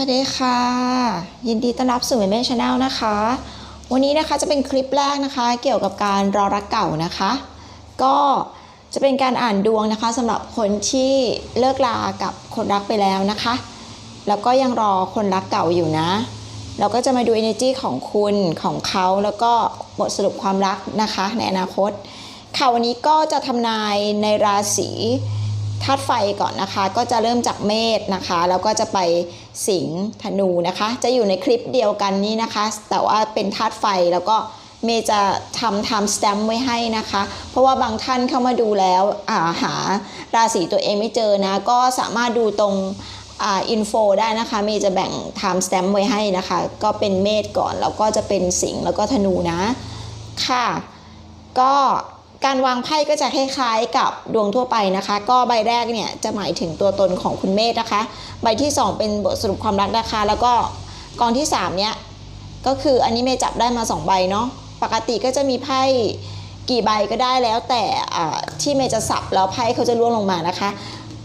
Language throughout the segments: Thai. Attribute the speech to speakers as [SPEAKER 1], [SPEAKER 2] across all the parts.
[SPEAKER 1] วัสดีค่ะ ยินดีต้อนรับสู่เมเมชาแนลนะคะ วันนี้นะคะจะเป็นคลิปแรกนะคะ เกี่ยวกับการรอรักเก่านะคะ ก็จะเป็นการอ่านดวงนะคะสำหรับคนที่เลิกลากับคนรักไปแล้วนะคะ แล้วก็ยังรอคนรักเก่าอยู่นะ เราก็จะมาดู energy ของคุณของเขาแล้วก็บทสรุปความรักนะคะ ในอนาคตค่ะวันนี้ก็จะทำนายในราศี ธาตุไฟก่อนนะคะ ก็จะเริ่มจากเมษนะคะ แล้วก็จะไปสิงห์ธนูนะคะ จะอยู่ในคลิปเดียวกันนี้นะคะ แต่ว่าเป็นธาตุไฟแล้วก็เมย์จะทำ time stamp ไว้ให้นะคะ เพราะว่าบางท่านเข้ามาดูแล้วาหาราศีตัวเองไม่เจอนะ ก็สามารถดูตรงอินโฟได้นะคะ เมย์จะแบ่ง time stamp ไว้ให้นะคะ ก็เป็นเมษก่อน แล้วก็จะเป็นสิงห์แล้วก็ธนูนะ ค่ะ ก็ การวางไพ่ก็จะคล้ายๆกับดวงทั่วไปนะคะ ก็ใบแรกเนี่ยจะหมายถึงตัวตนของคุณเมธนะคะ ใบที่ 2 เป็นบทสรุปความรักนะคะ แล้วก็กองที่3เนี่ยก็คืออันนี้เมย์จับได้มา 2 ใบเนาะปกติก็จะมีไพ่กี่ใบก็ได้แล้วแต่ที่เมย์จะสับแล้วไพ่เขาจะร่วงลงมานะคะ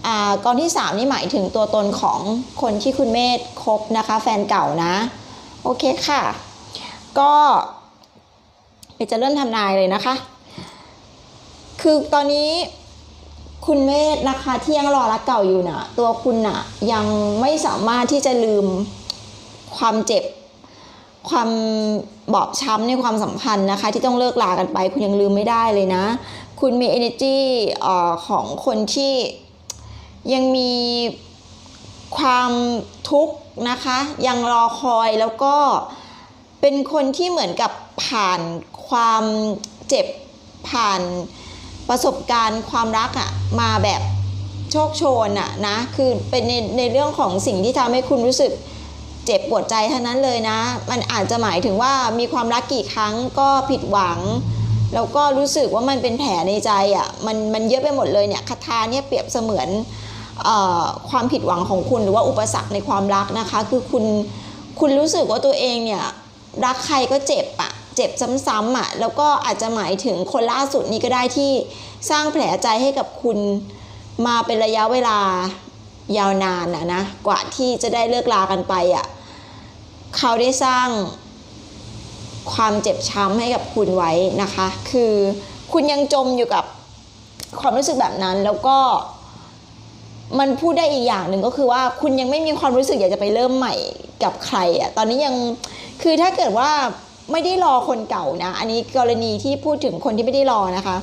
[SPEAKER 1] อกองที่ 3 นี่หมายถึงตัวตนของคนที่คุณเมธคบนะคะ แฟนเก่านะ โอเคค่ะ ก็เมย์จะเริ่มทำนายเลยนะคะ คือตอนนี้คุณเมธนะคะที่ยังรอรักเก่าอยู่น่ะ ตัวคุณน่ะยังไม่สามารถที่จะลืมความเจ็บ ความบอบช้ำในความสัมพันธ์นะคะ ที่ต้องเลิกลากันไป คุณยังลืมไม่ได้เลยนะ คุณมี energy อ่อของคนที่ยังมีความทุกข์นะคะ ยังรอคอยแล้วก็เป็นคนที่เหมือนกับผ่านความเจ็บผ่าน ประสบการณ์ความรักอะมาแบบโชคโชนอะนะคือเป็นในในเรื่องของสิ่งที่ทำให้คุณรู้สึกเจ็บปวดใจเท่านั้นเลยนะ มันอาจจะหมายถึงว่ามีความรักกี่ครั้งก็ผิดหวัง แล้วก็รู้สึกว่ามันเป็นแผลในใจอะมันมันเยอะไปหมดเลยเนี่ยคาถาเนี่ยเปรียบเสมือนเออความผิดหวังของคุณหรือว่าอุปสรรคในความรักนะคะ คือคุณคุณรู้สึกว่าตัวเองเนี่ยรักใครก็เจ็บอะ เจ็บซ้ำๆอะแล้วก็อาจจะหมายถึงคนล่าสุดนี้ก็ได้ที่สร้างแผลใจให้กับคุณมาเป็นระยะเวลายาวนานนะนะกว่าที่จะได้เลิกลากันไปอะ่ะเขาได้สร้างความเจ็บช้ำให้กับคุณไว้นะคะ คือคุณยังจมอยู่กับความรู้สึกแบบนั้นแล้วก็มันพูดได้อีกอย่างหนึ่งก็คือว่าคุณยังไม่มีความรู้สึกอยากจะไปเริ่มใหม่กับใครอะ่ะตอนนี้ยังคือถ้าเกิดว่า ไม่ได้รอคนเก่านะ อันนี้กรณีที่พูดถึงคนที่ไม่ได้รอนะคะ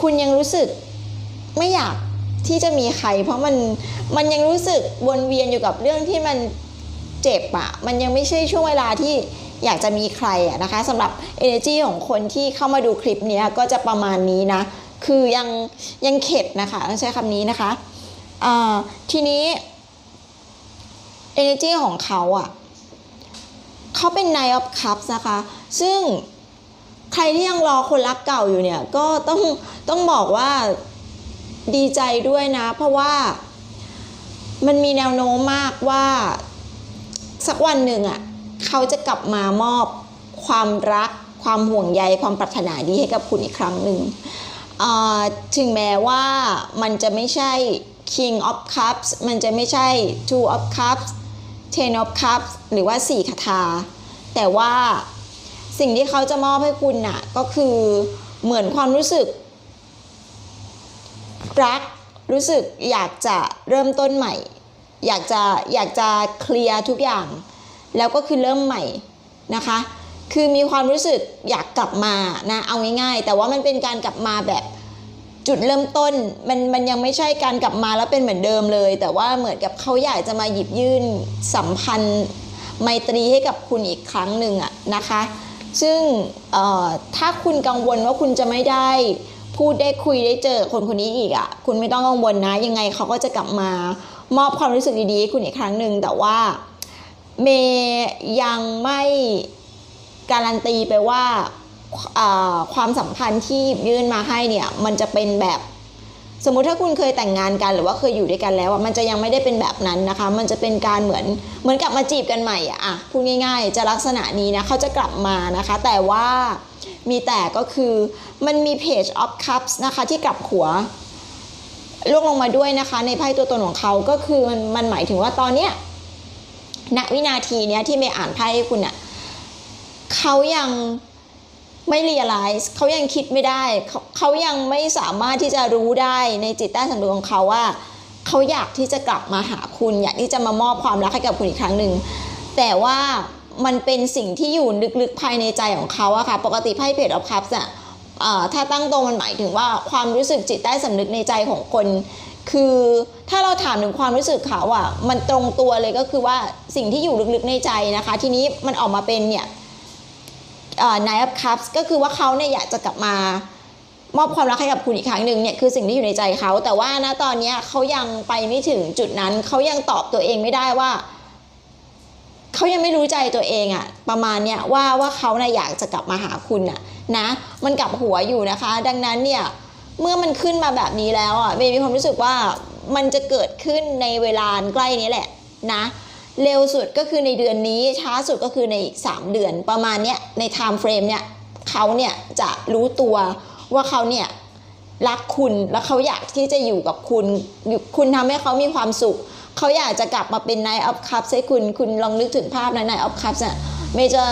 [SPEAKER 1] คุณยังรู้สึกไม่อยากที่จะมีใคร เพราะมันมันยังรู้สึกวนเวียนอยู่กับเรื่องที่มันเจ็บอะมันยังไม่ใช่ช่วงเวลาที่อยากจะมีใครอะนะคะสำหรับ energy ของคนที่เข้ามาดูคลิปนี้ก็จะประมาณนี้นะ คือยังยังเข็ดนะคะต้องใช้คำนี้นะคะอ่าทีนี้ energy ของเขาอะ เขาเป็น Nine of Cups นะคะ ซึ่งใครที่ยังรอคนรักเก่าอยู่เนี่ย ก็ต้องต้องบอกว่าดีใจด้วยนะ เพราะว่ามันมีแนวโน้มมากว่า สักวันหนึ่งอะเขาจะกลับมามอบความรัก ความห่วงใยความปรารถนาดีให้กับคุณอีกครั้งหนึ่งถึงแม้ว่ามันจะไม่ใช่ King of Cups มันจะไม่ใช่ Two of Cups Ten of Cups หรือว่าสี่คาถา แต่ว่าสิ่งที่เขาจะมอบให้คุณน่ะก็คือเหมือนความรู้สึก รักรู้สึกอยากจะเริ่มต้นใหม่ อยากจะอยากจะเคลียร์ทุกอย่าง แล้วก็คือเริ่มใหม่นะคะ คือมีความรู้สึกอยากกลับมานะเอาง่ายๆ แต่ว่ามันเป็นการกลับมาแบบ จุดเริ่มต้นมันมันยังไม่ใช่การกลับมาแล้วเป็นเหมือนเดิมเลย แต่ว่าเหมือนกับเขาอยากจะมาหยิบยื่นสัมพันธ์ไมตรีให้กับคุณอีกครั้งหนึ่งอะนะคะ ซึ่งถ้าคุณกังวลว่าคุณจะไม่ได้พูดได้คุยได้เจอคนคนนี้อีกอะคุณไม่ต้องกังวลนะ ยังไงเขาก็จะกลับมามอบความรู้สึกดีๆให้คุณอีกครั้งหนึ่งแต่ว่าเมย์ยังไม่การันตีไปว่า ความสัมพันธ์ที่ยื่นมาให้เนี่ยมันจะเป็นแบบสมมุติถ้าคุณเคยแต่งงานกันหรือว่าเคยอยู่ด้วยกันแล้วอะมันจะยังไม่ได้เป็นแบบนั้นนะคะ มันจะเป็นการเหมือนเหมือนกลับมาจีบกันใหม่อะพูดง่าย ๆ จะลักษณะนี้นะเขาจะกลับมานะคะ แต่ว่ามีแต่ก็คือมันมี page of cups นะคะที่กลับหัวล่วงลงมาด้วยนะคะ ในไพ่ตัวตนของเขาก็คือมันมันหมายถึงว่าตอนเนี้ยณวินาทีเนี้ยที่เมย์อ่านไพ่ให้คุณอะเขายัง ไม่เรียลไลซ์เขายังคิดไม่ได้เขาเขายังไม่สามารถที่จะรู้ได้ในจิตใต้สำนึกของเขาว่าเขาอยากที่จะกลับมาหาคุณอยากที่จะมามอบความรักให้กับคุณอีกครั้งหนึ่งแต่ว่ามันเป็นสิ่งที่อยู่ลึกๆภายในใจของเขาอะค่ะ ปกติไพ่เพจออฟคัพส์อะถ้าตั้งตรงมันหมายถึงว่าความรู้สึกจิตใต้สำนึกในใจของคน คือถ้าเราถามถึงความรู้สึกเขาอะมันตรงตัวเลยก็คือว่าสิ่งที่อยู่ลึกๆในใจนะคะ ทีนี้มันออกมาเป็นเนี่ย เอ่อ Nine of Cups ก็คือว่าเขาเนี่ยอยากจะกลับมามอบความรักให้กับคุณอีกครั้งหนึ่งเนี่ยคือสิ่งที่อยู่ในใจเขา แต่ว่าณตอนนี้เขายังไปไม่ถึงจุดนั้นเขายังตอบตัวเองไม่ได้ว่าเขายังไม่รู้ใจตัวเองอะประมาณเนี้ยว่าว่าเขาน่ะอยากจะกลับมาหาคุณอะนะ มันกลับหัวอยู่นะคะ ดังนั้นเนี่ยเมื่อมันขึ้นมาแบบนี้แล้วอะเมย์มีความรู้สึกว่ามันจะเกิดขึ้นในเวลาใกล้นี้แหละนะ เร็วสุดก็คือในเดือนนี้ช้าสุดก็คือในอีก 3 เดือนประมาณเนี้ยในไทม์เฟรมเนี่ยเขาเนี่ยจะรู้ตัวว่าเขาเนี่ยรักคุณแล้วเขาอยากที่จะอยู่กับคุณ คุณทำให้เขามีความสุข เขาอยากจะกลับมาเป็น Night of Cups ให้คุณคุณลองนึกถึงภาพนะ Night of Cups อะเมย์จะ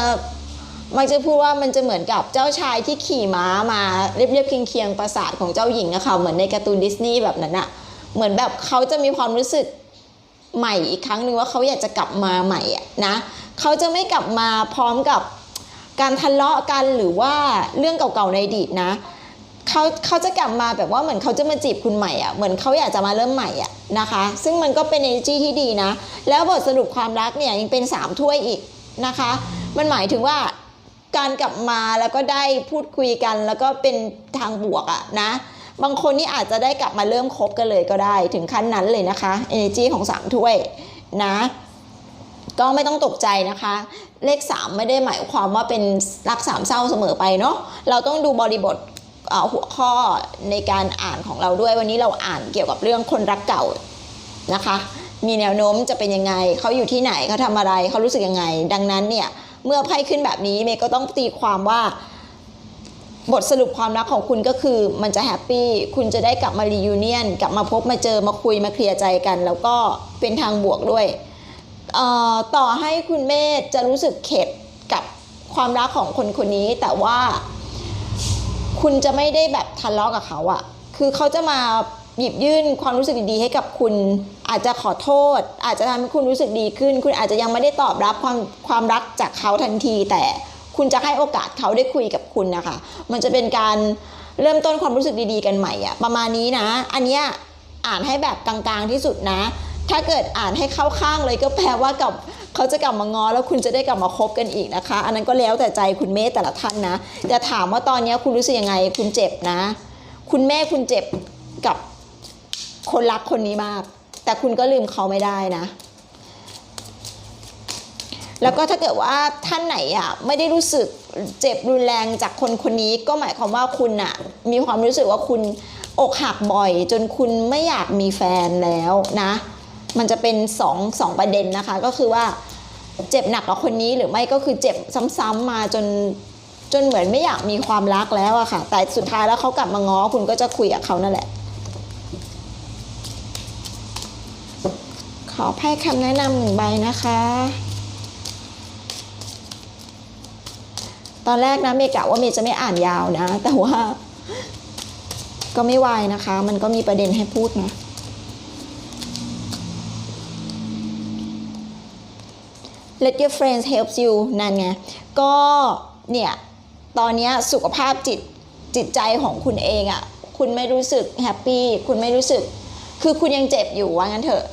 [SPEAKER 1] มันจะพูดว่ามันจะเหมือนกับเจ้าชายที่ขี่ม้ามาเรียบๆเคียงๆปราสาทของเจ้าหญิงอะค่ะเหมือนในการ์ตูนดิสนีย์แบบนั้นอะเหมือนแบบเขาจะมีความรู้สึก ใหม่อีกครั้งหนึ่งว่าเขาอยากจะกลับมาใหม่อะนะเขาจะไม่กลับมาพร้อมกับการทะเลาะกันหรือว่าเรื่องเก่าๆในอดีตนะเขาเขาจะกลับมาแบบว่าเหมือนเขาจะมาจีบคุณใหม่อะเหมือนเขาอยากจะมาเริ่มใหม่อะนะคะ ซึ่งมันก็เป็น energy ที่ดีนะ แล้วบทสรุปความรักเนี่ยยังเป็นสามถ้วยอีกนะคะ มันหมายถึงว่าการกลับมาแล้วก็ได้พูดคุยกันแล้วก็เป็นทางบวกอะนะ บางคนนี่อาจจะได้กลับมาเริ่มคบกันเลยก็ได้ถึงขั้นนั้นเลยนะคะ energy ของสามถ้วยนะ ก็ไม่ต้องตกใจนะคะ เลข 3 ไม่ได้หมายความว่าเป็นรักสามเศร้าเสมอไปเนาะเราต้องดูบริบทหัวข้อในการอ่านของเราด้วยวันนี้เราอ่านเกี่ยวกับเรื่องคนรักเก่านะคะ มีแนวโน้มจะเป็นยังไงเขาอยู่ที่ไหนเขาทำอะไรเขารู้สึกยังไง ดังนั้นเนี่ยเมื่อไพ่ขึ้นแบบนี้เมย์ก็ต้องตีความว่า บทสรุปความรักของคุณก็คือมันจะแฮปปี้ คุณจะได้กลับมารียูเนียนกลับมาพบมาเจอมาคุยมาเคลียร์ใจกัน แล้วก็เป็นทางบวกด้วย ต่อให้คุณเมธจะรู้สึกเข็ดกับความรักของคนคนนี้ แต่ว่าคุณจะไม่ได้แบบทะเลาะกับเขาอะคือเขาจะมาหยิบยื่นความรู้สึกดีๆให้กับคุณ อาจจะขอโทษ อาจจะทำให้คุณรู้สึกดีขึ้น คุณอาจจะยังไม่ได้ตอบรับความความรักจากเขาทันทีแต่ คุณจะให้โอกาสเขาได้คุยกับคุณนะคะ มันจะเป็นการเริ่มต้นความรู้สึกดีๆกันใหม่อะประมาณนี้นะ อันเนี้ยอ่านให้แบบกลางๆที่สุดนะ ถ้าเกิดอ่านให้เข้าข้างเลยก็แปลว่ากับเขาจะกลับมางอ แล้วคุณจะได้กลับมาคบกันอีกนะคะ อันนั้นก็แล้วแต่ใจคุณเมธแต่ละท่านนะแต่ถามว่าตอนนี้คุณรู้สึกยังไง คุณเจ็บนะ คุณแม่คุณเจ็บกับคนรักคนนี้มาก แต่คุณก็ลืมเขาไม่ได้นะ แล้วก็ถ้าเกิดว่าท่านไหนอะไม่ได้รู้สึกเจ็บรุนแรงจากคนคนนี้ก็หมายความว่าคุณอะมีความรู้สึกว่าคุณอกหักบ่อย จนคุณไม่อยากมีแฟนแล้วนะ มันจะเป็นสองสองประเด็นนะคะ ก็คือว่าเจ็บหนักกับคนนี้หรือไม่ก็คือเจ็บซ้ำๆมาจนจนเหมือนไม่อยากมีความรักแล้วอะค่ะ แต่สุดท้ายแล้วเขากลับมาง้อคุณก็จะคุยกับเขานั่นแหละ ขอไพ่คำแนะนำหนึ่งใบนะคะ ตอนแรกนะเมย์กะว่าเมย์จะไม่อ่านยาวนะ แต่ว่า ก็ไม่วายนะคะ มันก็มีประเด็นให้พูดนะ Let your friends help you นั่นไง ก็เนี่ย ตอนนี้สุขภาพจิตจิตใจของคุณเองอะ่ะ คุณไม่รู้สึกแฮปปี้ คุณไม่รู้สึก คือคุณยังเจ็บอยู่ว่างั้นเถอะ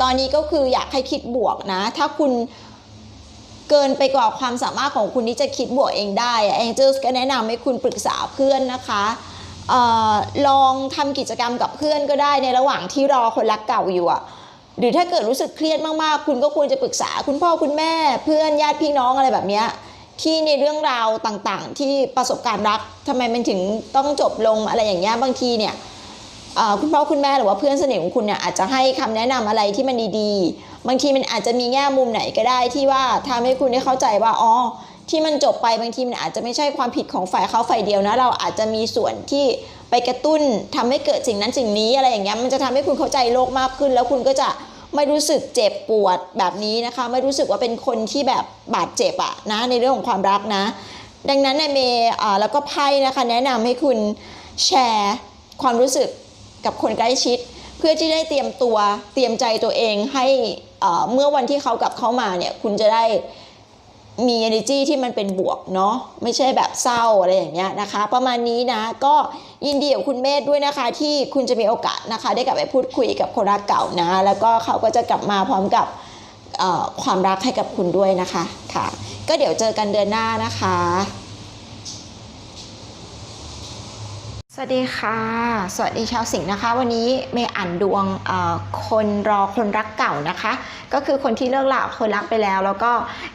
[SPEAKER 1] ตอนนี้ก็คืออยากให้คิดบวกนะ ถ้าคุณ เกินไปกว่าความสามารถของคุณที่จะคิดบวกเองได้แองเจิลก็แนะนำให้คุณปรึกษาเพื่อนนะคะออลองทำกิจกรรมกับเพื่อนก็ได้ในระหว่างที่รอคนรักเก่าอยู่อะหรือถ้าเกิดรู้สึกเครียดมากๆ คุณก็ควรจะปรึกษาคุณพ่อคุณแม่เพื่อนญาติพี่น้องอะไรแบบนี้ที่ในเรื่องราวต่างๆ ที่ประสบการณ์รักทำไมมันถึงต้องจบลงอะไรอย่างเงี้ยบางทีเนี่ยคุณพ่อคุณแม่หรือว่าเพื่อนสนิทของคุณเนี่ยอาจจะให้คำแนะนำอะไรที่มันดีๆ บางทีมันอาจจะมีแง่มุมไหนก็ได้ที่ว่าทำให้คุณได้เข้าใจว่าอ๋อที่มันจบไปบางทีมันอาจจะไม่ใช่ความผิดของฝ่ายเขาฝ่ายเดียวนะ เราอาจจะมีส่วนที่ไปกระตุ้นทำให้เกิดสิ่งนั้นสิ่งนี้อะไรอย่างเงี้ยมันจะทำให้คุณเข้าใจโลกมากขึ้น แล้วคุณก็จะไม่รู้สึกเจ็บปวดแบบนี้นะคะ ไม่รู้สึกว่าเป็นคนที่แบบบาดเจ็บอะนะในเรื่องของความรักนะ ดังนั้นเนี่ยเมย์แล้วก็ไพ่นะคะแนะนำให้คุณแชร์ความรู้สึกกับคนใกล้ชิด เพื่อที่ได้เตรียมตัวเตรียมใจตัวเองให้ เมื่อวันที่เขากลับเข้ามาเนี่ยคุณจะได้มี energy ที่มันเป็นบวกเนาะไม่ใช่แบบเศร้าอะไรอย่างเงี้ยนะคะ ประมาณนี้นะก็ยินดีกับคุณเมธด้วยนะคะ ที่คุณจะมีโอกาสนะคะ ได้กลับไปพูดคุยกับคนรักเก่านะ แล้วก็เขาก็จะกลับมาพร้อมกับความรักให้กับคุณด้วยนะคะค่ะ ก็เดี๋ยวเจอกันเดือนหน้านะคะ สวัสดีค่ะ สวัสดีชาวสิงห์นะคะ วันนี้เมย์อ่านดวงคนรอคนรักเก่านะคะ ก็คือคนที่เลิกลากับคนรักไปแล้ว แล้วก็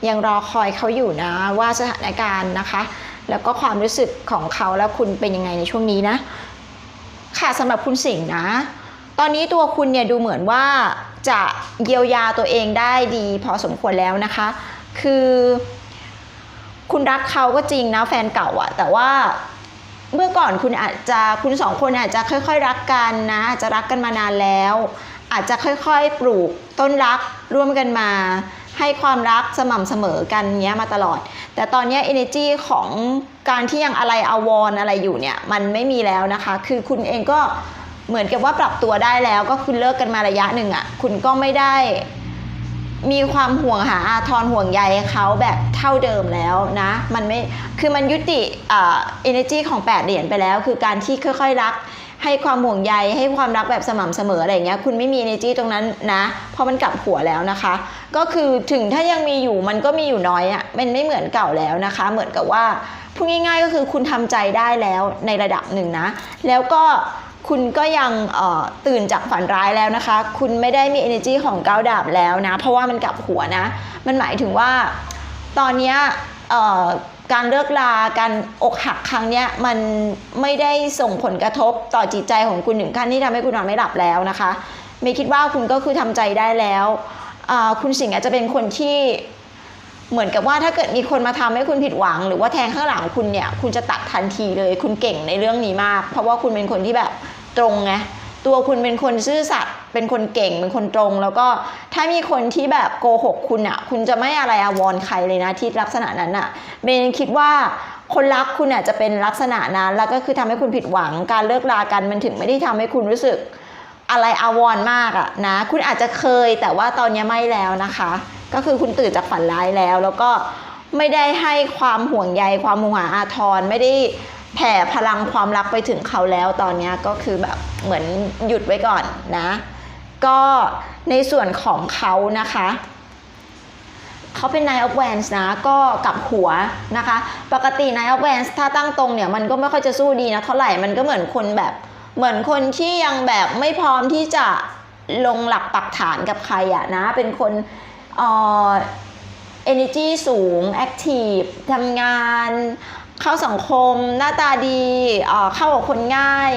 [SPEAKER 1] ยังรอคอยเขาอยู่นะว่าสถานการณ์นะคะ แล้วก็ความรู้สึกของเขาแล้วคุณเป็นยังไงในช่วงนี้นะ ค่ะสำหรับคุณสิงห์นะ ตอนนี้ตัวคุณเนี่ยดูเหมือนว่าจะเยียวยาตัวเองได้ดีพอสมควรแล้วนะคะ คือ คุณรักเขาก็จริงนะแฟนเก่าอะแต่ว่า เมื่อก่อนคุณอาจจะคุณสองคนอาจจะค่อย ๆ รักกันนะอาจจะรักกันมานานแล้ว อาจจะค่อยๆปลูกต้นรักร่วมกันมา ให้ความรักสม่ำเสมอกันเนี้ยมาตลอด แต่ตอนนี้ energy ของการที่ยังอะไรอาวรณ์อะไรอยู่เนี่ยมันไม่มีแล้วนะคะ คือคุณเองก็เหมือนกับว่าปรับตัวได้แล้วก็คุณเลิกกันมาระยะหนึ่งอะ่ะคุณก็ไม่ได้ มีความห่วงหาอาทรห่วงใยเขาแบบเท่าเดิมแล้วนะ มันไม่คือมันยุติเอ่า energy ของ8เหรียญไปแล้ว คือการที่ค่อยๆรัก ให้ความห่วงใยให้ความรักแบบสม่ำเสมออะไรเงี้ยคุณไม่มี energy ตรงนั้นนะเพราะมันกลับหัวแล้วนะคะ ก็คือถึงถ้ายังมีอยู่มันก็มีอยู่น้อยอะ่ะมันไม่เหมือนเก่าแล้วนะคะ เหมือนกับว่าพูดง่ายๆก็คือคุณทำใจได้แล้วในระดับหนึ่งนะ แล้วก็ คุณก็ยังตื่นจากฝันร้ายแล้วนะคะ คุณไม่ได้มี energy ของก้าวดาบแล้วนะ เพราะว่ามันกลับหัวนะ มันหมายถึงว่าตอนนี้การเลิกลาการอกหักครั้งนี้มันไม่ได้ส่งผลกระทบต่อจิตใจของคุณถึงขั้นที่ทำให้คุณนอนไม่หลับแล้วนะคะเมย์คิดว่าคุณก็คือทำใจได้แล้ว คุณสิงห์อาจจะเป็นคนที่ เหมือนกับว่าถ้าเกิดมีคนมาทำให้คุณผิดหวัง หรือว่าแทงข้างหลังคุณเนี่ย คุณจะตัดทันทีเลย คุณเก่งในเรื่องนี้มาก เพราะว่าคุณเป็นคนที่แบบตรงไงตัวคุณเป็นคนซื่อสัตย์เป็นคนเก่งเป็นคนตรง แล้วก็ถ้ามีคนที่แบบโกหกคุณอะ คุณจะไม่อะไรอาวรใครเลยนะที่ลักษณะนั้นอะเมย์คิดว่าคนรักคุณอะจะเป็นลักษณะนั้นแล้วก็คือทำให้คุณผิดหวังการเลิกลากันมันถึงไม่ได้ทำให้คุณรู้สึกอะไรอาวรมากอะนะ คุณอาจจะเคยแต่ว่าตอนนี้ไม่แล้วนะคะ ก็คือคุณตื่นจากฝันร้ายแล้ว แล้วก็ไม่ได้ให้ความห่วงใยความมุหาอาทรไม่ได้แผ่พลังความรักไปถึงเขาแล้วตอนนี้ก็คือแบบเหมือนหยุดไว้ก่อนนะ ก็ในส่วนของเขานะคะเขาเป็น Nine of Wands นะก็กลับหัวนะคะ ปกติ Nine of Wands ถ้าตั้งตรงเนี่ยมันก็ไม่ค่อยจะสู้ดีนะเท่าไหร่มันก็เหมือนคนแบบ เหมือนคนที่ยังแบบไม่พร้อมที่จะลงหลักปักฐานกับใครอะนะ เป็นคน เอ่อ energy สูง active ทำงาน เข้าสังคม หน้าตาดีเอ่อเข้ากับคนง่าย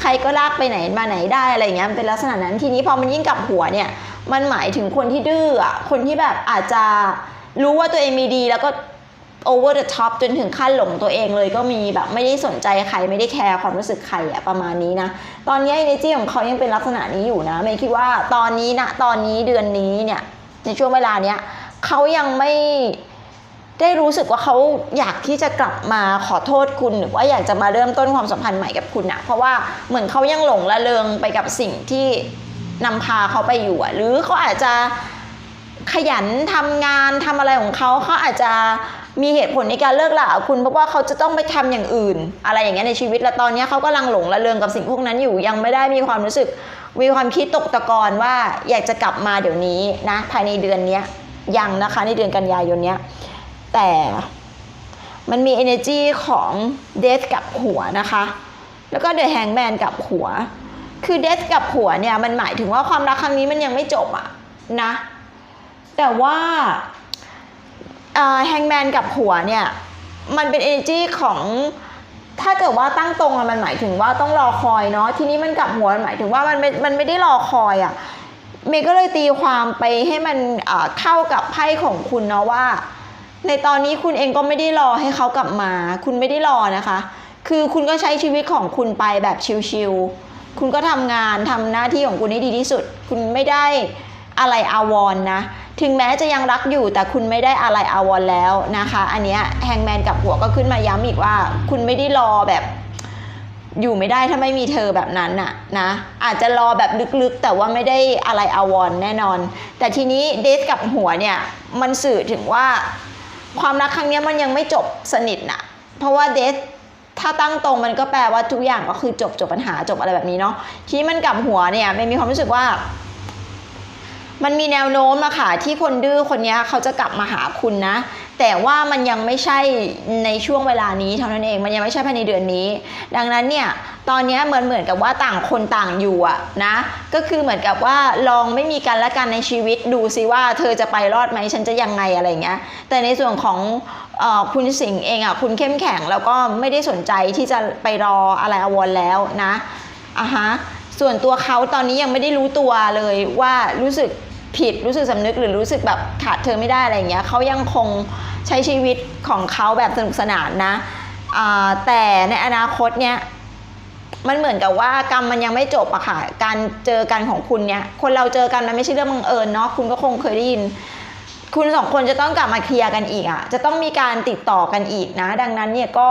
[SPEAKER 1] ใครก็ลากไปไหนมาไหนได้อะไรเงี้ยมันเป็นลักษณะนั้นทีนี้พอมันยิ่งกลับหัวเนี่ยมันหมายถึงคนที่ดื้ออะคนที่แบบอาจจะรู้ว่าตัวเองมีดีแล้วก็ over the top จนถึงขั้นหลงตัวเองเลยก็มีแบบไม่ได้สนใจใครไม่ได้แคร์ความรู้สึกใครอะประมาณนี้นะ ตอนนี้ energy ของเขายังเป็นลักษณะนี้อยู่นะเมย์คิดว่าตอนนี้นะตอนนี้เดือนนี้เนี่ย ในช่วงเวลาเนี้ยเขายังไม่ได้รู้สึกว่าเขาอยากที่จะกลับมาขอโทษคุณ หรือว่าอยากจะมาเริ่มต้นความสัมพันธ์ใหม่กับคุณอะเพราะว่าเหมือนเขายังหลงละเลงไปกับสิ่งที่นำพาเขาไปอยู่หรือเขาอาจจะขยันทำงานทำอะไรของเขาเขาอาจจะมีเหตุผลในการเลิกลาคุณเพราะว่าเขาจะต้องไปทำอย่างอื่น อะไรอย่างเงี้ยในชีวิตแล้วตอนนี้เขากำลังหลงระเริงกับสิ่งพวกนั้นอยู่ยังไม่ได้มีความรู้สึก มีความคิดตกตะกอนว่าอยากจะกลับมาเดี๋ยวนี้นะภายในเดือนนี้ยังนะคะในเดือนกันยายนนี้แต่มันมี energy ของ death กับหัวนะคะ แล้วก็ the hangman กับหัว คือ death กับหัวเนี่ยมันหมายถึงว่าความรักครั้งนี้มันยังไม่จบอะนะ แต่ว่าแฮงแมนกับหัวเนี่ยมันเป็น energy ของ ถ้าเกิดว่าตั้งตรงอะมันหมายถึงว่าต้องรอคอยเนาะทีนี้มันกลับหัวมันหมายถึงว่ามันไม่มันไม่ได้รอคอยอะเมย์ก็เลยตีความไปให้มันเข้ากับไพ่ของคุณเนาะว่า ในตอนนี้คุณเองก็ไม่ได้รอให้เขากลับมา คุณไม่ได้รอนะคะ คือคุณก็ใช้ชีวิตของคุณไปแบบชิลๆคุณก็ทำงานทำหน้าที่ของคุณให้ดีที่สุด คุณไม่ได้อะไรอาวรณ์นะ ถึงแม้จะยังรักอยู่แต่คุณไม่ได้อะไรอาวรณ์แล้วนะคะ อันนี้แฮงแมนกับหัวก็ขึ้นมาย้ำอีกว่า คุณไม่ได้รอแบบอยู่ไม่ได้ถ้าไม่มีเธอแบบนั้นน่ะนะอาจจะรอแบบลึกๆ แต่ว่าไม่ได้อะไรอาวรณ์แน่นอน แต่ทีนี้เดทกับหัวเนี่ยมันสื่อถึงว่าความรักครั้งนี้มันยังไม่จบสนิทน่ะ เพราะว่าเดทถ้าตั้งตรงมันก็แปลว่าทุกอย่างก็คือจบจบปัญหาจบอะไรแบบนี้เนาะทีนี้มันกับหัวเนี่ยมันมีความรู้สึกว่า มันมีแนวโน้มอะค่ะที่คนดื้อคนนี้เขาจะกลับมาหาคุณนะ แต่ว่ามันยังไม่ใช่ในช่วงเวลานี้เท่านั้นเองมันยังไม่ใช่ภายในเดือนนี้ ดังนั้นเนี่ยตอนนี้เหมือนเหมือนกับว่าต่างคนต่างอยู่อะนะก็คือเหมือนกับว่าลองไม่มีกันและกันในชีวิตดูซิว่าเธอจะไปรอดไหมฉันจะยังไงอะไรเงี้ยแต่ในส่วนของอคุณสิงห์เองอะคุณเข้มแข็งแล้วก็ไม่ได้สนใจที่จะไปรออะไรอาวรณ์แล้วนะอะฮะส่วนตัวเขาตอนนี้ยังไม่ได้รู้ตัวเลยว่ารู้สึก ผิดรู้สึกสำนึกหรือรู้สึกแบบขาดเธอไม่ได้อะไรอย่างเงี้ยเขายังคงใช้ชีวิตของเขาแบบสนุกสนานนะแต่ในอนาคตเนี่ยมันเหมือนกับว่ากรรมมันยังไม่จบอะค่ะ การเจอกันของคุณเนี่ย คนเราเจอกันมันไม่ใช่เรื่องบังเอิญเนาะคุณก็คงเคยได้ยิน คุณสองคนจะต้องกลับมาเคลียร์กันอีกอะจะต้องมีการติดต่อกันอีกนะ ดังนั้นเนี่ยก็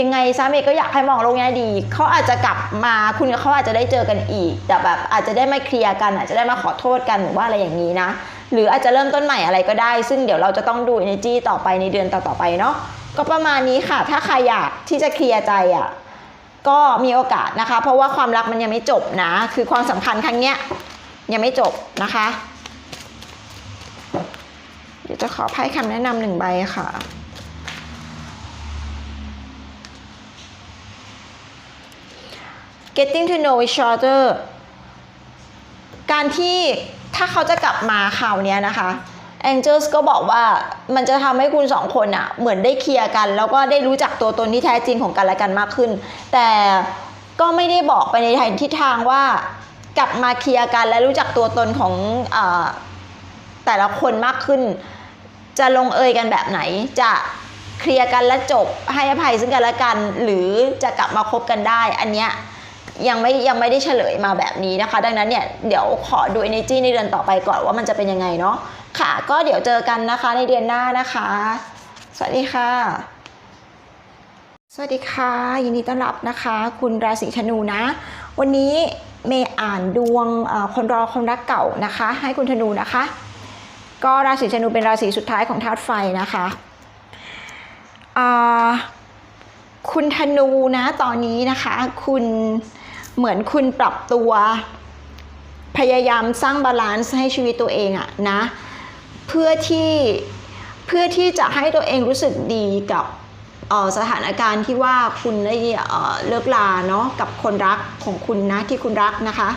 [SPEAKER 1] ยังไงซะเมย์ก็อยากให้มองโลกแง่ดี เขาอาจจะกลับมาคุณกับเขาอาจจะได้เจอกันอีก แต่แบบอาจจะได้มาเคลียร์กัน อาจจะได้มาขอโทษกันหรือว่าอะไรอย่างนี้นะ หรืออาจจะเริ่มต้นใหม่อะไรก็ได้ ซึ่งเดี๋ยวเราจะต้องดู energy ต่อไปในเดือนต่อๆไปเนาะ ก็ประมาณนี้ค่ะ ถ้าใครอยากที่จะเคลียร์ใจอะ ก็มีโอกาสนะคะ เพราะว่าความรักมันยังไม่จบนะ คือความสัมพันธ์ครั้งเนี้ยยังไม่จบนะคะ เดี๋ยวจะขอไพ่คำแนะนำหนึ่งใบค่ะ getting to know each other การที่ถ้าเขาจะกลับมาคราวนี้นะคะ Angels ก็บอกว่ามันจะทำให้คุณสองคนอะเหมือนได้เคลียร์กัน แล้วก็ได้รู้จักตัวตนที่แท้จริงของกันและกันมากขึ้น แต่ก็ไม่ได้บอกไปในทิศทางว่ากลับมาเคลียร์กันและรู้จักตัวตนของอแต่ละคนมากขึ้น จะลงเอยกันแบบไหน จะเคลียร์กันและจบให้อภัยซึ่งกันและกัน หรือจะกลับมาคบกันได้ อันเนี้ย ยังไม่ยังไม่ได้เฉลยมาแบบนี้นะคะ ดังนั้นเนี่ยเดี๋ยวขอดู energy ในเดือนต่อไปก่อนว่ามันจะเป็นยังไงเนาะค่ะ ก็เดี๋ยวเจอกันนะคะในเดือนหน้านะคะ สวัสดีค่ะ สวัสดีค่ะ ยินดีต้อนรับนะคะ คุณราศีธนูนะ วันนี้เมย์อ่านดวงคนรอคนรักเก่านะคะ ให้คุณธนูนะคะ ก็ราศีธนูเป็นราศีสุดท้ายของธาตุไฟนะคะคุณธนูนะตอนนี้นะคะ คุณ เหมือนคุณปรับตัว พยายามสร้างบาลานซ์ให้ชีวิตตัวเองอะนะ เพื่อที่เพื่อที่จะให้ตัวเองรู้สึกดีกับสถานการณ์ที่ว่าคุณได้เลิกลาเนาะกับคนรักของคุณนะที่คุณรักนะคะ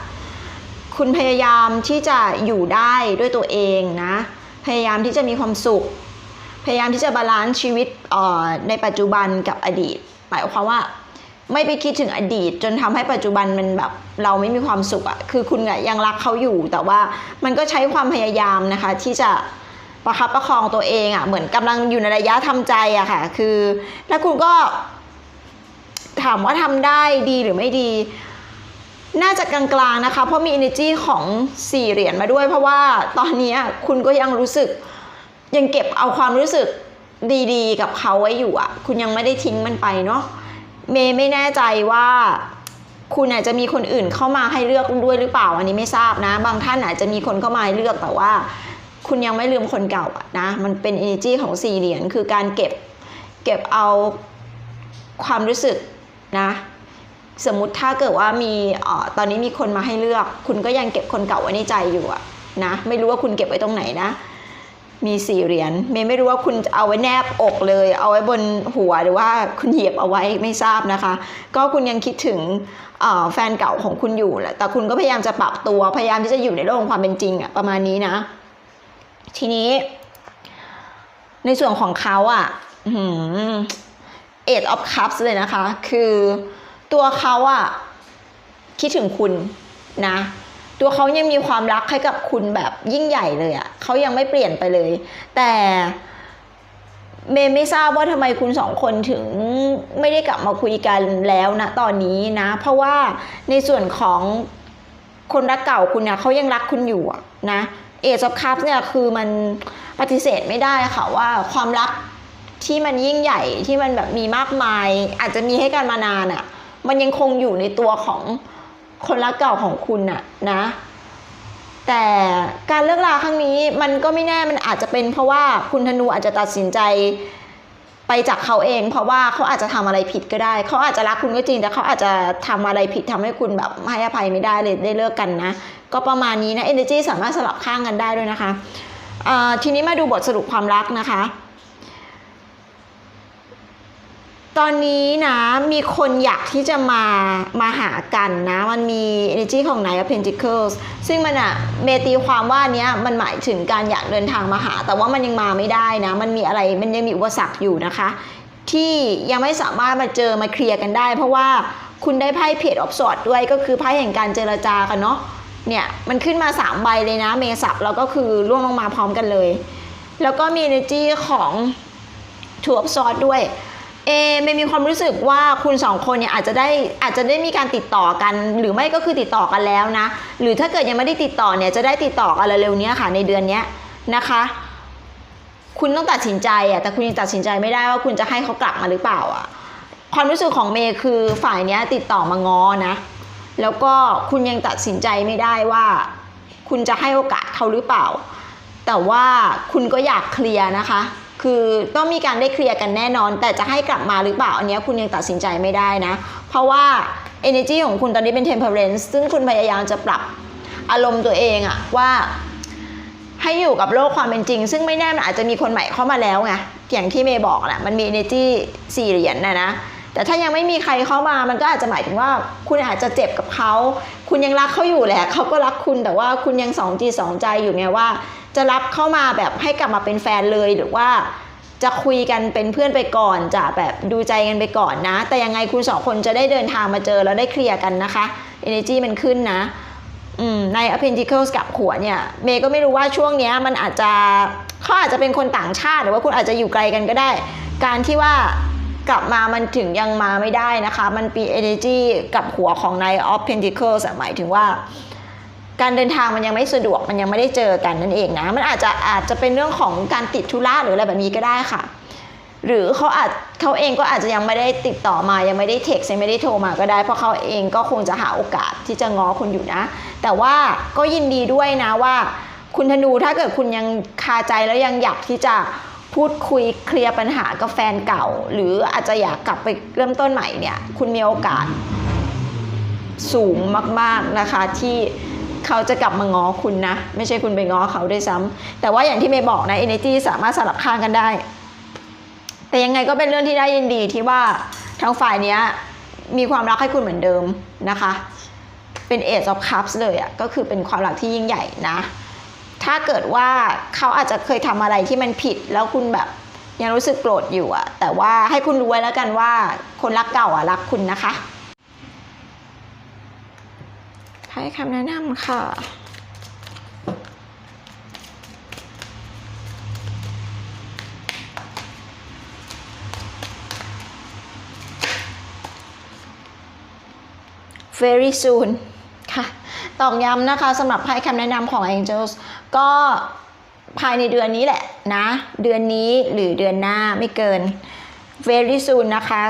[SPEAKER 1] คุณพยายามที่จะอยู่ได้ด้วยตัวเองนะพยายามที่จะมีความสุข พยายามที่จะบาลานซ์ชีวิตในปัจจุบันกับอดีต หมายความว่า ไม่ไปคิดถึงอดีต จนทำให้ปัจจุบันมันแบบเราไม่มีความสุขอะคือคุณอะยังรักเขาอยู่ แต่ว่ามันก็ใช้ความพยายามนะคะ ที่จะประคับประคองตัวเองอะเหมือนกำลังอยู่ในระยะทำใจอะค่ะ คือแล้วคุณก็ถามว่าทำได้ดีหรือไม่ดี น่าจะกลางๆนะคะ เพราะมี energy ของสี่เหรียญมาด้วย เพราะว่าตอนนี้คุณก็ยังรู้สึก ยังเก็บเอาความรู้สึกดีๆ กับเขาไว้อยู่อะคุณยังไม่ได้ทิ้งมันไปเนาะ เมย์ไม่แน่ใจว่า คุณอาจจะมีคนอื่นเข้ามาให้เลือกด้วยหรือเปล่า อันนี้ไม่ทราบนะ บางท่านอาจจะมีคนเข้ามาให้เลือกแต่ว่า คุณยังไม่ลืมคนเก่าอะนะ มันเป็น energy ของสี่เหรียญคือการเก็บเก็บเอาความรู้สึกนะสมมติถ้าเกิดว่ามีออตอนนี้มีคนมาให้เลือก คุณก็ยังเก็บคนเก่าไว้ในใจอยู่อะนะ ไม่รู้ว่าคุณเก็บไว้ตรงไหนนะ มีสี่เหรียญเมย์ไม่รู้ว่าคุณเอาไว้แนบอกเลย เอาไว้บนหัวหรือว่าคุณเหยียบเอาไว้ไม่ทราบนะคะ ก็คุณยังคิดถึงแฟนเก่าของคุณอยู่แหละแต่คุณก็พยายามจะปรับตัวพยายามที่จะอยู่ในโลกของความเป็นจริงอะประมาณนี้นะ ทีนี้ ในส่วนของเขาอะเอ็ดออฟคัพเลยนะคะ คือตัวเขาอะคิดถึงคุณนะ ตัวเขายังมีความรักให้กับคุณแบบยิ่งใหญ่เลยอะ่ะเขายังไม่เปลี่ยนไปเลย แต่เมย์ไม่ทราบว่าทำไมคุณสองคนถึงไม่ได้กลับมาคุยกันแล้วนะตอนนี้นะ เพราะว่าในส่วนของคนรักเก่าคุณเนี่ยเขายังรักคุณอยู่นะเอ e อ f คัพเนี่ยคือมันปฏิเสธไม่ได้ค่ะว่าความรักที่มันยิ่งใหญ่ที่มันแบบมีมากมาย อาจจะมีให้กันมานานอะมันยังคงอยู่ในตัวของ คนรักเก่าของคุณอะนะ แต่การเลิกลาครั้งนี้มันก็ไม่แน่มันอาจจะเป็นเพราะว่าคุณธนูอาจจะตัดสินใจไปจากเขาเอง เพราะว่าเขาอาจจะทำอะไรผิดก็ได้ เขาอาจจะรักคุณก็จริง แต่เขาอาจจะทำอะไรผิดทำให้คุณแบบให้อภัยไม่ได้เลยได้เลิกกันนะ ก็ประมาณนี้นะ energy สามารถสลับข้างกันได้ด้วยนะคะทีนี้มาดูบทสรุปความรักนะคะ ตอนนี้นะมีคนอยากที่จะมามาหากันนะ มันมี energy ของ Knight of Pentacles ซึ่งมันอะเมตีความว่าเนี้ยมันหมายถึงการอยากเดินทางมาหา แต่ว่ามันยังมาไม่ได้นะ มันมีอะไรมันยังมีอุปสรรคอยู่นะคะ ที่ยังไม่สามารถมาเจอมาเคลียร์กันได้ เพราะว่าคุณได้ไพ่เพจออฟสอดด้วยก็คือไพ่แห่งการเจรจากันเนาะเนี่ยมันขึ้นมา3ใบเลยนะเมสับแล้วก็คือล่วงลงมาพร้อมกันเลย แล้วก็มี energy ของทูออฟสอดด้วย เอไม่มีความรู้สึกว่าคุณสองคนเนี่ยอาจจะได้อาจจะได้มีการติดต่อกัน หรือไม่ก็คือติดต่อกันแล้วนะ หรือถ้าเกิดยังไม่ได้ติดต่อเนี่ยจะได้ติดต่อกันเร็วๆเนี้ยค่ะในเดือนนี้นะคะ คุณต้องตัดสินใจอะแต่คุณยังตัดสินใจไม่ได้ว่าคุณจะให้เขากลับมาหรือเปล่าอะความรู้สึกของเมย์คือฝ่ายเนี้ยติดต่อมางอนะ แล้วก็คุณยังตัดสินใจไม่ได้ว่า คุณจะให้โอกาสเขาหรือเปล่า แต่ว่าคุณก็อยากเคลียร์นะคะ คือต้องมีการได้เคลียร์กันแน่นอน แต่จะให้กลับมาหรือเปล่าอันนี้คุณยังตัดสินใจไม่ได้นะ เพราะว่า energy ของคุณตอนนี้เป็น temperance ซึ่งคุณพยายามจะปรับอารมณ์ตัวเองอะว่าให้อยู่กับโลกความเป็นจริง ซึ่งไม่แน่มันอาจจะมีคนใหม่เข้ามาแล้วไงอย่างที่เมย์บอกแหละมันมี energy สี่เหรียญนะนะแต่ถ้ายังไม่มีใครเข้ามามันก็อาจจะหมายถึงว่า คุณอาจจะเจ็บกับเขา คุณยังรักเขาอยู่แหละเขาก็รักคุณแต่ว่าคุณยังสองจีสองใจอยู่ไงว่า จะรับเข้ามาแบบให้กลับมาเป็นแฟนเลยหรือว่าจะคุยกันเป็นเพื่อนไปก่อนจะแบบดูใจกันไปก่อนนะ แต่ยังไงคุณสองคนจะได้เดินทางมาเจอแล้วได้เคลียร์กันนะคะ energy มันขึ้นนะใน a p p e n d i c l e s กับหัวเนี่ยเมย์ก็ไม่รู้ว่าช่วงนี้มันอาจจะเขาอาจจะเป็นคนต่างชาติ หรือว่าคุณอาจจะอยู่ไกลกันก็ได้ การที่ว่ากลับมามันถึงยังมาไม่ได้นะคะ มันปี energy กับหัวของใน of Pentacles หมายถึงว่า การเดินทางมันยังไม่สะดวกมันยังไม่ได้เจอกันนั่นเองนะ มันอาจจะอาจจะเป็นเรื่องของการติดธุระหรืออะไรแบบนี้ก็ได้ค่ะ หรือเขาอาจเขาเองก็อาจจะยังไม่ได้ติดต่อมายังไม่ได้เท็กซ์ยังไม่ได้โทรมาก็ได้ เพราะเขาเองก็คงจะหาโอกาสที่จะง้อคุณอยู่นะ แต่ว่าก็ยินดีด้วยนะว่า คุณธนูถ้าเกิดคุณยังคาใจแล้วยังอยากที่จะพูดคุยเคลียร์ปัญหากับแฟนเก่า หรืออาจจะอยากกลับไปเริ่มต้นใหม่เนี่ย คุณมีโอกาสสูงมาก ๆนะคะที่ เขาจะกลับมาง้อคุณนะ ไม่ใช่คุณไปง้อเขาด้วยซ้ำแต่ว่าอย่างที่เมย์บอกนะ energy สามารถสลับข้างกันได้ แต่ยังไงก็เป็นเรื่องที่ได้ยินดีที่ว่าทางฝ่ายเนี้ยมีความรักให้คุณเหมือนเดิมนะคะ เป็น Ace of Cups เลยอะ่ะก็คือเป็นความรักที่ยิ่งใหญ่นะ ถ้าเกิดว่าเขาอาจจะเคยทำอะไรที่มันผิดแล้วคุณแบบยังรู้สึกโกรธอยู่อะ่ะแต่ว่าให้คุณรู้ไว้แล้วกันว่าคนรักเก่าอะรักคุณนะคะ ให้คำแนะนำค่ะ very soon ค่ะตอกย้ำนะคะสำหรับไพ่คำแนะนำของ Angels ก็ภายในเดือนนี้แหละนะ เดือนนี้หรือเดือนหน้าไม่เกิน very soon นะคะ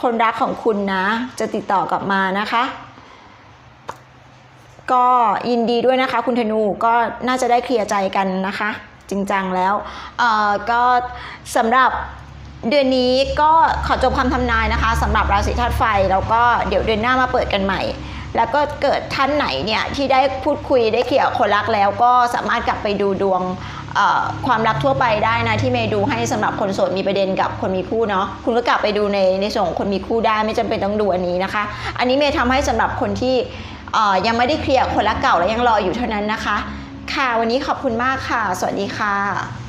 [SPEAKER 1] คนรักของคุณนะ จะติดต่อกลับมานะคะ ก็ยินดีด้วยนะคะ คุณธนูก็น่าจะได้เคลียร์ใจกันนะคะ จริงจังแล้วเอ่อก็สำหรับเดือนนี้ก็ขอจบคำทำนายนะคะสำหรับราศีธาตุไฟแล้วก็เดี๋ยวเดือนหน้ามาเปิดกันใหม่ แล้วก็เกิดท่านไหนเนี่ยที่ได้พูดคุยได้เคลียร์คนรักแล้ว ก็สามารถกลับไปดูดวงความรักทั่วไปได้นะที่เมย์ดูให้สำหรับคนโสดมีประเด็นกับคนมีคู่เนาะคุณก็กลับไปดูในในส่วนของคนมีคู่ได้ไม่จำเป็นต้องดูอันนี้นะคะ อันนี้เมย์ทำให้สำหรับคนที่ ยังไม่ได้เคลียร์คนละเก่าและยังรออยู่เท่านั้นนะคะ ค่ะวันนี้ขอบคุณมากค่ะ สวัสดีค่ะ